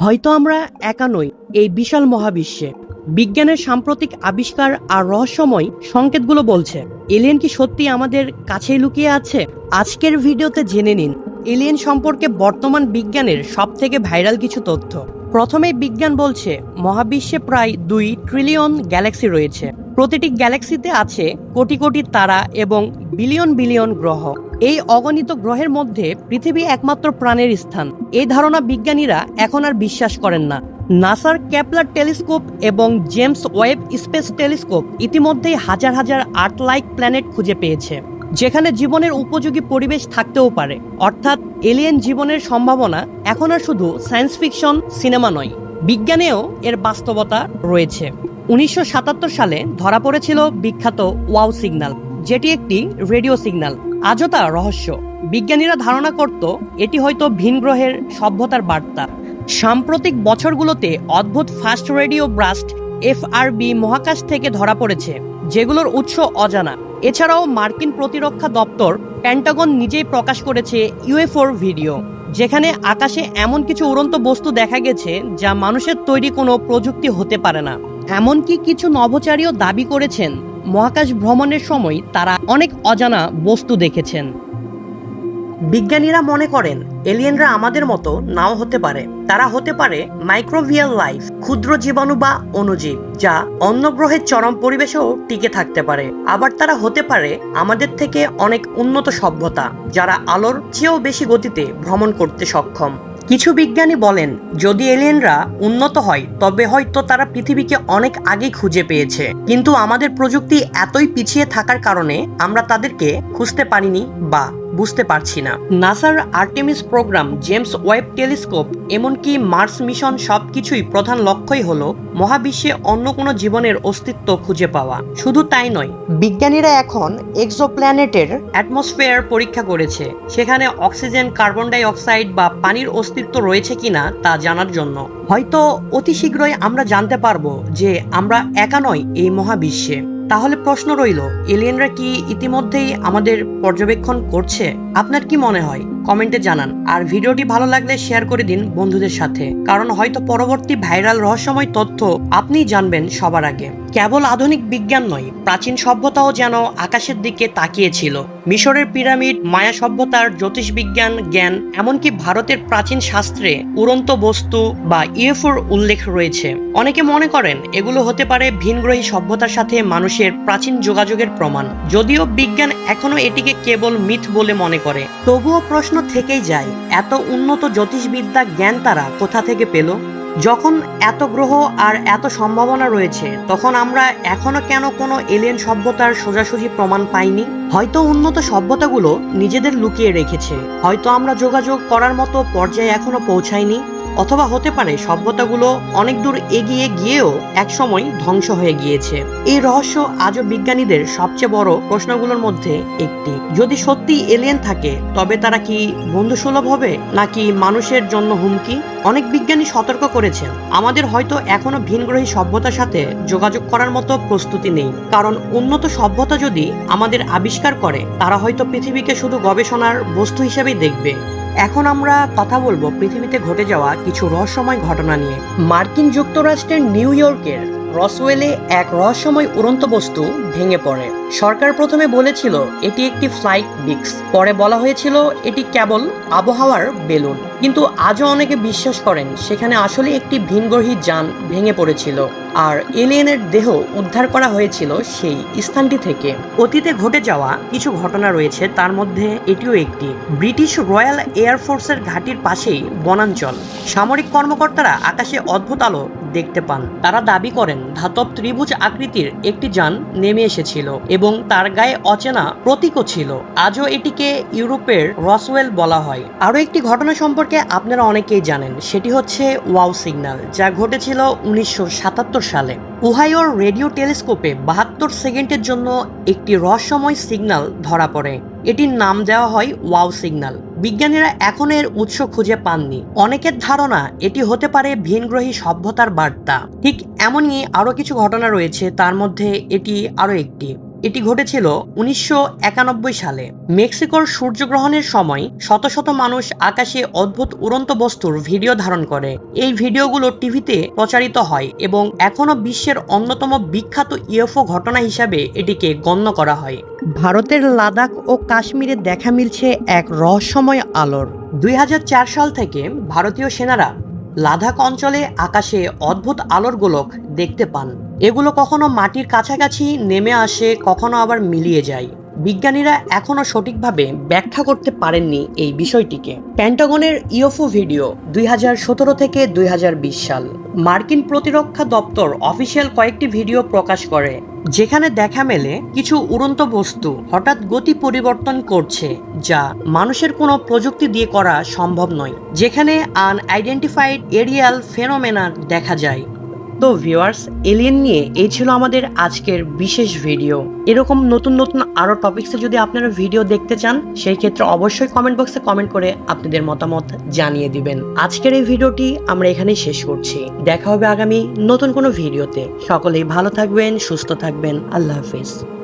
হয়তো আমরা একা নই এই বিশাল মহাবিশ্বে। বিজ্ঞানের সাম্প্রতিক আবিষ্কার আর রহস্যময় সংকেতগুলো বলছে, এলিয়েন কি সত্যি আমাদের কাছেই লুকিয়ে আছে? আজকের ভিডিওতে জেনে নিন, এলিয়েন সম্পর্কে বর্তমান বিজ্ঞানের সব থেকে ভাইরাল কিছু তথ্য। প্রথমে বিজ্ঞান বলছে, মহাবিশ্বে প্রায় দুই ট্রিলিয়ন গ্যালাক্সি রয়েছে। প্রতিটি গ্যালাক্সিতে আছে কোটি কোটি তারা এবং বিলিয়ন বিলিয়ন গ্রহ। এই অগণিত গ্রহের মধ্যে পৃথিবী একমাত্র প্রাণের স্থান। এই ধারণা বিজ্ঞানীরা এখন আর বিশ্বাস করেন না। নাসার ক্যাপলার টেলিস্কোপ এবং জেমস ওয়েব স্পেস টেলিস্কোপ ইতিমধ্যেই হাজার হাজার আর্ট লাইক প্ল্যানেট খুঁজে পেয়েছে, যেখানে জীবনের উপযোগী পরিবেশ থাকতেও পারে। অর্থাৎ এলিয়েন জীবনের সম্ভাবনা এখন আর শুধু সায়েন্স ফিকশন, সিনেমা নয়, বিজ্ঞানেও এর বাস্তবতা রয়েছে। উনিশশো সাতাত্তর সালে ধরা পড়েছিল বিখ্যাত ওয়াও সিগন্যাল, যেটি একটি রেডিও সিগন্যাল। আজও তা রহস্য। বিজ্ঞানীরা ধারণা করত, এটি হয়তো ভিন গ্রহের সভ্যতার বার্তা। সাম্প্রতিক বছরগুলোতে অদ্ভুত ফাস্ট রেডিও ব্রাস্ট এফআরবি মহাকাশ থেকে ধরা পড়েছে, যেগুলোর উৎস অজানা। এছাড়াও মার্কিন প্রতিরক্ষা দপ্তর প্যান্টাগন নিজেই প্রকাশ করেছে ইউএফওর ভিডিও, যেখানে আকাশে এমন কিছু উড়ন্ত বস্তু দেখা গেছে যা মানুষের তৈরি কোনো প্রযুক্তি হতে পারে না। এমনকি কিছু নভোচারীও দাবি করেছেন, মহাকাশ ভ্রমণের সময় তারা অনেক অজানা বস্তু দেখেছেন। বিজ্ঞানীরা মনে করেন, এলিয়েনরা আমাদের মতো নাও হতে পারে। তারা হতে পারে মাইক্রোভিয়াল লাইফ, ক্ষুদ্র জীবাণু বা অণুজীব, যা অন্য গ্রহের চরম পরিবেশেও টিকে থাকতে পারে। আবার তারা হতে পারে আমাদের থেকে অনেক উন্নত সভ্যতা, যারা আলোর চেয়েও বেশি গতিতে ভ্রমণ করতে সক্ষম। কিছু বিজ্ঞানী বলেন, যদি এলিয়েনরা উন্নত হয়, তবে হয়তো তারা পৃথিবীকে অনেক আগে খুঁজে পেয়েছে। কিন্তু আমাদের প্রযুক্তি এতই পিছিয়ে থাকার কারণে আমরা তাদেরকে খুঁজতে পারিনি বা বুঝতে পারছি না। নাসার Artemis programme, James Webb telescope, এমনকি মার্স মিশন সবকিছুই প্রধান লক্ষ্যই হলো মহাবিশ্বে অন্য কোনো জীবনের অস্তিত্ব খুঁজে পাওয়া। শুধু তাই নয়, বিজ্ঞানীরা এখন এক্সোপ্ল্যানেটের অ্যাটমসফেয়ার পরীক্ষা করেছে। সেখানে অক্সিজেন, কার্বন ডাই অক্সাইড বা পানির অস্তিত্ব রয়েছে কিনা তা জানার জন্য। হয়তো অতি শীঘ্রই আমরা জানতে পারব যে আমরা একা নই এই মহাবিশ্বে। তাহলে প্রশ্ন রইল এলিয়েনরা কি ইতিমধ্যেই আমাদের পর্যবেক্ষণ করছে? আপনার কি মনে হয়? কমেন্টে জানান। আর ভিডিওটি ভালো লাগলে শেয়ার করে দিন বন্ধুদের সাথে। কারণ হয়তো পরবর্তী ভাইরাল রহস্যময় তথ্য আপনিই জানবেন সবার আগে। কেবল আধুনিক বিজ্ঞান নয়, প্রাচীন সভ্যতাও যেন আকাশের দিকে তাকিয়েছিল। মিশরের পিরামিড, মায়া সভ্যতার জ্যোতিষবিজ্ঞান জ্ঞান, এমনকি ভারতের প্রাচীন শাস্ত্রে উড়ন্ত বস্তু বা ইউএফওর উল্লেখ রয়েছে। অনেকে মনে করেন এগুলো হতে পারে ভিনগ্রহী সভ্যতার সাথে মানুষের প্রাচীন যোগাযোগের প্রমাণ। যদিও বিজ্ঞান এখনও এটিকে কেবল মিথ বলে মনে করে। তবুও প্রশ্ন থেকেই যায়, এত উন্নত জ্যোতিষবিদ্যা জ্ঞান তারা কোথা থেকে পেল? যখন এত গ্রহ আর এত সম্ভাবনা রয়েছে, তখন আমরা এখনও কেন কোনো এলিয়েন সভ্যতার সোজাসুজি প্রমাণ পাইনি? হয়তো উন্নত সভ্যতাগুলো নিজেদের লুকিয়ে রেখেছে, হয়তো আমরা যোগাযোগ করার মতো পর্যায়ে এখনও পৌঁছাইনি অথবা হতে পারে সভ্যতাগুলো অনেক দূর এগিয়ে গিয়েও একসময় ধ্বংস হয়ে গিয়েছে। এই রহস্য আজও বিজ্ঞানীদের সবচেয়ে বড় প্রশ্নগুলোর মধ্যে একটি। যদি সত্যি এলিয়েন থাকে, তবে তারা কি বন্ধুসুলভ হবে, নাকি মানুষের জন্য হুমকি? অনেক বিজ্ঞানী সতর্ক করেছেন, আমাদের হয়তো এখনও ভিনগ্রহী সভ্যতার সাথে যোগাযোগ করার মতো প্রস্তুতি নেই। কারণ উন্নত সভ্যতা যদি আমাদের আবিষ্কার করে, তারা হয়তো পৃথিবীকে শুধু গবেষণার বস্তু হিসেবেই দেখবে। এখন আমরা কথা বলব পৃথিবীতে ঘটে যাওয়া কিছু রহস্যময় ঘটনা নিয়ে। মার্কিন যুক্তরাষ্ট্রের নিউ ইয়র্কের রসওয়েলে এক রহস্যময় উড়ন্ত বস্তু ভেঙে পড়ে। সরকার প্রথমে বলেছিল, এটি একটি ফ্লাইট ডিক্স পরে বলা হয়েছিল, এটি কেবল আবহাওয়ার বেলুন। কিন্তু আজও অনেকে বিশ্বাস করেন, সেখানে আসলে একটি ভিনগ্রহী যান ভেঙে পড়েছিল। আর এলিয়েনের দেহ উদ্ধার করা হয়েছিল সেই স্থানটি থেকে। অতীতে ঘটে যাওয়া কিছু ঘটনা রয়েছে, তার মধ্যে এটিও একটি। ব্রিটিশ রয়্যাল এয়ারফোর্সের ঘাঁটির পাশেই বনাঞ্চল। সামরিক কর্মকর্তারা আকাশে অদ্ভুত আলো দেখতে পান। তারা দাবি করেন, ধাতব ত্রিভুজ আকৃতির একটি যান নেমে এসেছিল এবং তার গায়ে অচেনা প্রতীকও ছিল। আজও এটিকে ইউরোপের রসওয়েল বলা হয়। আরও একটি ঘটনা সম্পর্কে আপনারা অনেকেই জানেন, সেটি হচ্ছে ওয়াও সিগন্যাল, যা ঘটেছিল উনিশশো সাতাত্তর সালে। উহাইওর রেডিও টেলিস্কোপে বাহাত্তর সেকেন্ডের জন্য একটি রহস্যময় সিগন্যাল ধরা পড়ে। এটির নাম দেওয়া হয় ওয়াও সিগন্যাল। বিজ্ঞানীরা এখন এর উৎস খুঁজে পাননি। অনেকের ধারণা এটি হতে পারে ভিনগ্রহী সভ্যতার বার্তা। ঠিক এমনই আরও কিছু ঘটনা রয়েছে, তার মধ্যে এটি আরও একটি। এটি ঘটেছিল উনিশশো একানব্বই সালে। মেক্সিকোর সূর্যগ্রহণের সময় শত শত মানুষ আকাশে অদ্ভুত উড়ন্ত বস্তুর ভিডিও ধারণ করে। এই ভিডিওগুলো টিভিতে প্রচারিত হয় এবং এখনও বিশ্বের অন্যতম বিখ্যাত ইউএফও ঘটনা হিসাবে এটিকে গণ্য করা হয়। ভারতের লাদাখ ও কাশ্মীরে দেখা মিলছে এক রহস্যময় আলোর। দুই হাজার চার সাল থেকে ভারতীয় সেনারা লাদাখ অঞ্চলে আকাশে অদ্ভুত আলোর গোলক দেখতে পান। এগুলো কখনো মাটির কাছাকাছি নেমে আসে, কখনো আবার মিলিয়ে যায়। বিজ্ঞানীরা এখনও সঠিকভাবে ব্যাখ্যা করতে পারেননি এই বিষয়টিকে। প্যান্টাগনের ইউএফও ভিডিও দুই হাজার সতেরো থেকে দুই হাজার বিশ সাল। মার্কিন প্রতিরক্ষা দপ্তর অফিসিয়াল কয়েকটি ভিডিও প্রকাশ করে, যেখানে দেখা মেলে কিছু উড়ন্ত বস্তু হঠাৎ গতি পরিবর্তন করছে, যা মানুষের কোনো প্রযুক্তি দিয়ে করা সম্ভব নয়, যেখানে আন আইডেন্টিফাইড এরিয়াল ফেনোমেনা দেখা যায়। তো ভিউয়ার্স এলিয়েন নিয়ে এই ছিল আমাদের আজকের বিশেষ ভিডিও এরকম নতুন নতুন আরও টপিক্সে যদি আপনারা ভিডিও দেখতে চান, সেই ক্ষেত্রে অবশ্যই কমেন্ট বক্সে কমেন্ট করে আপনাদের মতামত জানিয়ে দিবেন। আজকের এই ভিডিওটি আমরা এখানেই শেষ করছি। দেখা হবে আগামী নতুন কোনো ভিডিওতে সকলেই ভালো থাকবেন, সুস্থ থাকবেন। আল্লাহ হাফিজ।